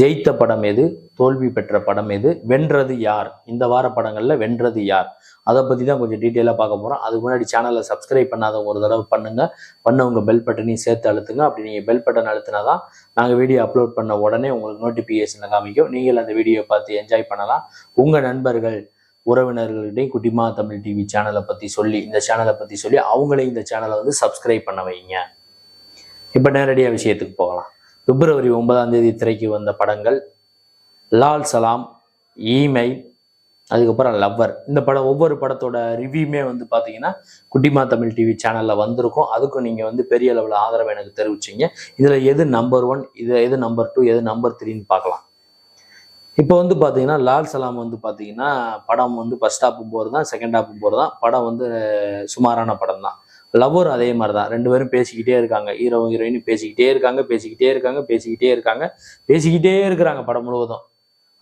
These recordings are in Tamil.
ஜெயித்த படம் எது? தோல்வி பெற்ற படம் எது? வென்றது யார்? இந்த வார படங்களில் வென்றது யார்? அதை பற்றி தான் கொஞ்சம் டீட்டெயிலாக பார்க்க போகிறோம் அதுக்கு முன்னாடி சேனலை சப்ஸ்கிரைப் பண்ணாதவங்க ஒரு தடவை பண்ணுங்கள் பண்ணவங்க பெல் பட்டனையும் சேர்த்து அழுத்துங்க. அப்படி நீங்கள் பெல் பட்டன் அழுத்தினா தான் நாங்கள் வீடியோ அப்லோட் பண்ண உடனே உங்களுக்கு நோட்டிஃபிகேஷனில் காமிக்கும். நீங்கள் அந்த வீடியோ பார்த்து என்ஜாய் பண்ணலாம். உங்கள் நண்பர்கள் உறவினர்கள்டையும் குட்டிமா தமிழ் டிவி சேனலை பற்றி சொல்லி இந்த சேனலை பற்றி சொல்லி அவங்களையும் இந்த சேனலை வந்து சப்ஸ்கிரைப் பண்ண வைங்க. இப்போ நேரடியாக விஷயத்துக்கு போகலாம். பிப்ரவரி ஒன்பதாம் தேதி திரைக்கு வந்த படங்கள் லால் சலாம் இமெயில் அதுக்கப்புறம் லவ்வர். இந்த படம் ஒவ்வொரு படத்தோட ரிவ்யூமே வந்து பார்த்தீங்கன்னா குட்டிமா தமிழ் டிவி சேனலில் வந்திருக்கும். அதுக்கும் நீங்கள் வந்து பெரிய அளவில் ஆதரவு எனக்கு தெரிவிச்சிங்க. இதில் எது நம்பர் ஒன் இது எது நம்பர் டூ எது நம்பர் த்ரீன்னு பார்க்கலாம். இப்போ வந்து பார்த்தீங்கன்னா லால் சலாம் வந்து பார்த்தீங்கன்னா படம் வந்து ஃபர்ஸ்ட் ஹாப்பும் போகிறது தான் செகண்ட் ஹாப்பும் போகிறது தான் படம் வந்து சுமாரான படம் தான் லவ்வர் அதே மாதிரி தான் ரெண்டு பேரும் பேசிக்கிட்டே இருக்காங்க. ஹீரோ ஹீரோயின் பேசிக்கிட்டே இருக்காங்க பேசிக்கிட்டே இருக்காங்க பேசிக்கிட்டே இருக்காங்க. பேசிக்கிட்டே இருக்கிறாங்க படம் முழுவதும்.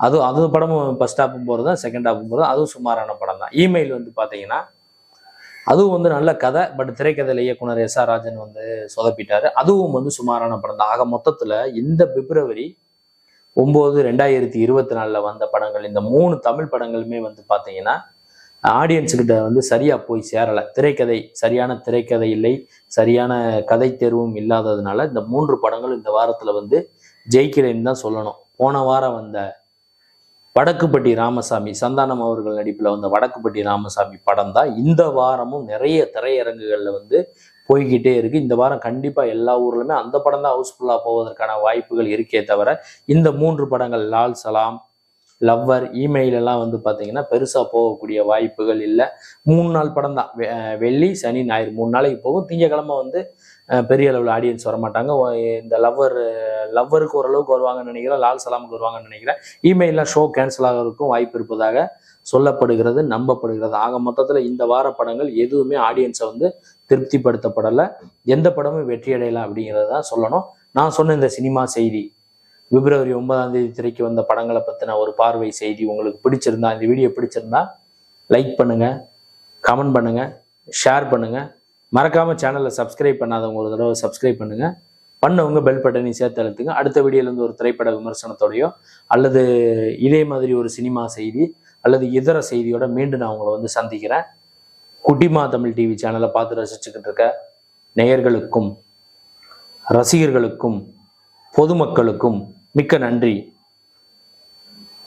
அதுவும் அது படமும் ஃபர்ஸ்ட் ஸ்டாப்பும் போகிறது தான் செகண்ட் ஹாப்பும் போகிறது அதுவும் சுமாரான படம் தான் இமெயில் வந்து பார்த்தீங்கன்னா அதுவும் வந்து நல்ல கதை பட் திரைக்கதையில் இயக்குனர் எஸ் ஆர் ராஜன் வந்து சொதப்பிட்டாரு. அதுவும் வந்து சுமாரான படம் தான் ஆக மொத்தத்தில் இந்த பிப்ரவரி ஒம்பது ரெண்டாயிரத்தி இருபத்தி நாலில் வந்த படங்கள் இந்த மூணு தமிழ் படங்களுமே வந்து பார்த்தீங்கன்னா ஆடியன்ஸுக்கிட்ட வந்து சரியாக போய் சேரலை. திரைக்கதை சரியான திரைக்கதை இல்லை. சரியான கதை தேர்வும் இல்லாததுனால இந்த மூன்று படங்கள் இந்த வாரத்தில் வந்து ஜெயிக்கிறேன்னு தான் சொல்லணும். போன வாரம் வந்த வடக்குப்பட்டி ராமசாமி சந்தானம் அவர்கள் நடிப்பில் வந்த வடக்குப்பட்டி ராமசாமி படம் தான் இந்த வாரமும் நிறைய திரையரங்குகளில் வந்து போய்கிட்டே இருக்குது இந்த வாரம் கண்டிப்பாக எல்லா ஊர்லையுமே அந்த படம் தான் ஹவுஸ்ஃபுல்லாக போவதற்கான வாய்ப்புகள் இருக்கே தவிர இந்த மூன்று படங்கள் லால் சலாம் லவ்வர் இமெயில் எல்லாம் வந்து பார்த்தீங்கன்னா பெருசாக போகக்கூடிய வாய்ப்புகள் இல்லை. மூணு நாள் படம் தான். வெ- வெள்ளி சனி ஞாயிறு மூணு நாளைக்கு போகும். திங்கக்கிழமை வந்து பெரிய அளவில் ஆடியன்ஸ் வரமாட்டாங்க. இந்த லவ்வர் லவ்வருக்கு ஓரளவுக்கு வருவாங்கன்னு நினைக்கிறேன். லால் சலாமுக்கு வருவாங்கன்னு நினைக்கிறேன். இமெயிலில் ஷோ கேன்சல் ஆகிறதுக்கும் வாய்ப்பு இருப்பதாக சொல்லப்படுகிறது நம்பப்படுகிறது. ஆக மொத்தத்தில் இந்த வார படங்கள் எதுவுமே ஆடியன்ஸை வந்து திருப்திப்படுத்தப்படலை. எந்த படமும் வெற்றி அடையலாம் அப்படிங்கிறத தான் சொல்லணும். நான் சொன்ன இந்த சினிமா செய்தி பிப்ரவரி ஒன்பதாம் தேதி திரைக்கு வந்த படங்களை பற்றின ஒரு பார்வை செய்தி உங்களுக்கு பிடிச்சிருந்தா இந்த வீடியோ பிடிச்சிருந்தா லைக் பண்ணுங்கள் கமெண்ட் பண்ணுங்கள் ஷேர் பண்ணுங்கள் மறக்காமல் சேனலை சப்ஸ்கிரைப் பண்ணாதவங்க ஒரு தடவை சப்ஸ்கிரைப் பண்ணுங்கள் பண்ணவங்க பெல் பட்டனை சேர்த்து அழுத்துங்க. அடுத்த வீடியோலேருந்து ஒரு திரைப்பட விமர்சனத்தோடையோ அல்லது இதே மாதிரி ஒரு சினிமா செய்தி அல்லது இதர செய்தியோட மீண்டும் நான் உங்களை வந்து சந்திக்கிறேன். குட்டிமா தமிழ் டிவி சேனலை பார்த்து ரசிச்சுக்கிட்டு இருக்க நேயர்களுக்கும் ரசிகர்களுக்கும் பொதுமக்களுக்கும் மிக்க நன்றி.